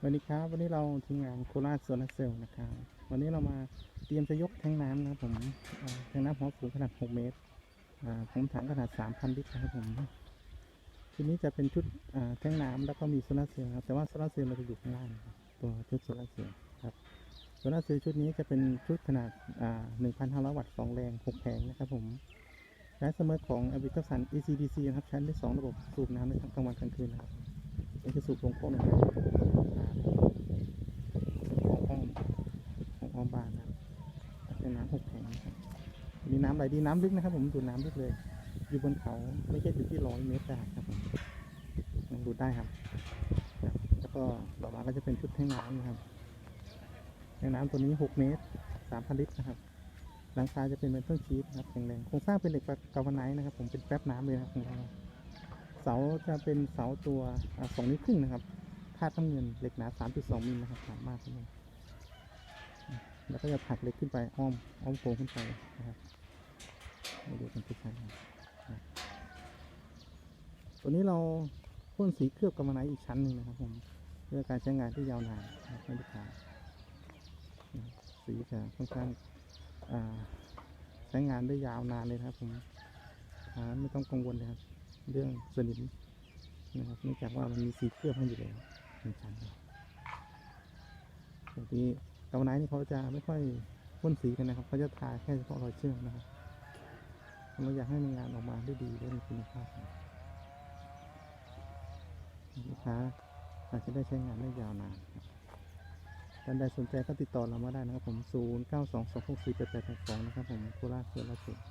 สวัสดีครับ วันนี้เราทีมงานโคราชโซลาร์เซลล์นะครับวันนี้เรามาเตรียมจะยกแทงน้ำนะครับผมเอ่อแทงน้ำหัวสูงขนาด 6 เมตรผมถังขนาด 3,000 ลิตรนะครับผมชุดนี้จะเป็นชุดแทงน้ำแล้วก็มีโซลาเซลล์ครับแต่ว่าโซลาเซลล์เราจะอยู่ข้างล่างตัวชุดโซลาเซลล์ครับโซลาเซลล์ชุดนี้จะเป็นชุดขนาดอ่า1,500 วัตต์2แรง 6 แผงนะครับผมใช้เสมอของ a v i t a s u n ECDC นะครับใช้ได้สองระบบสูบน้ำได้ทั้งกลางวันกลางคืนนะครับนี่คือสูบลงโค้งนะครับ ของห้องของห้อง บานครับเป็นน้ำหกแห่งนะครับมีน้ำไหลดีน้ำลึกนะครับ ผมดูน้ำลึกเลย อยู่บนเขาไม่ใช่อยู่ที่ร้อยเมตรได้ครับผมยังดูได้ครับ แล้วก็ต่อมาก็จะเป็นชุดแท่งน้ำนะครับแท่งน้ำตัวนี้หกเมตรสามพันลิตรนะครับหลังคาจะเป็นเมทัลชีทนะครับแข็งแรงโครงสร้างเป็นเหล็กกาวไนท์นะครับ ผมเป็นแป๊บน้ำเลยนะครับของเราเสาจะเป็นเสาตัวสองนิ้วครึ่งนะครับธาตุน้ำเงินเหล็กหนา 3.2มิลนะครับหนามากครับผม แล้วก็จะผลักเล็กขึ้นไปอ้อมอ้อมโค้งขึ้นไปนะครับมาดูกันชัดๆนะครับตัวนี้เราพ่นสีเคลือบกำมะไนอีกชั้นหนึ่งนะครับผมเพื่อการใช้งานที่ยาวนานนะครับให้ลูกค้านสีจะค่อนข้างใช้งานได้ยาวนานเลยนะครับผมไม่ต้องกังวลเลยครับเรื่องสนิมนะครับเนื่องจากว่ามันมีสีเคลือบให้อยู่แล้วหนึ่งชั้นครับป กติเกาไนท์นี่เขาจะไม่ค่อยพ่นสีกันนะครับเขาจะทาแค่เฉพาะรอยเชื่อมนะครับเราอยากให้งานออกมาได้ดีและมีคุณภาพลูกค้าอาจจะได้ใช้งานได้ยาวนานครับท่านใดสนใจก็ติดต่อเรามาได้นะครับผม 0 9 2 2 6 4 8 8 8 2 นะครับผมโคราชเซลล์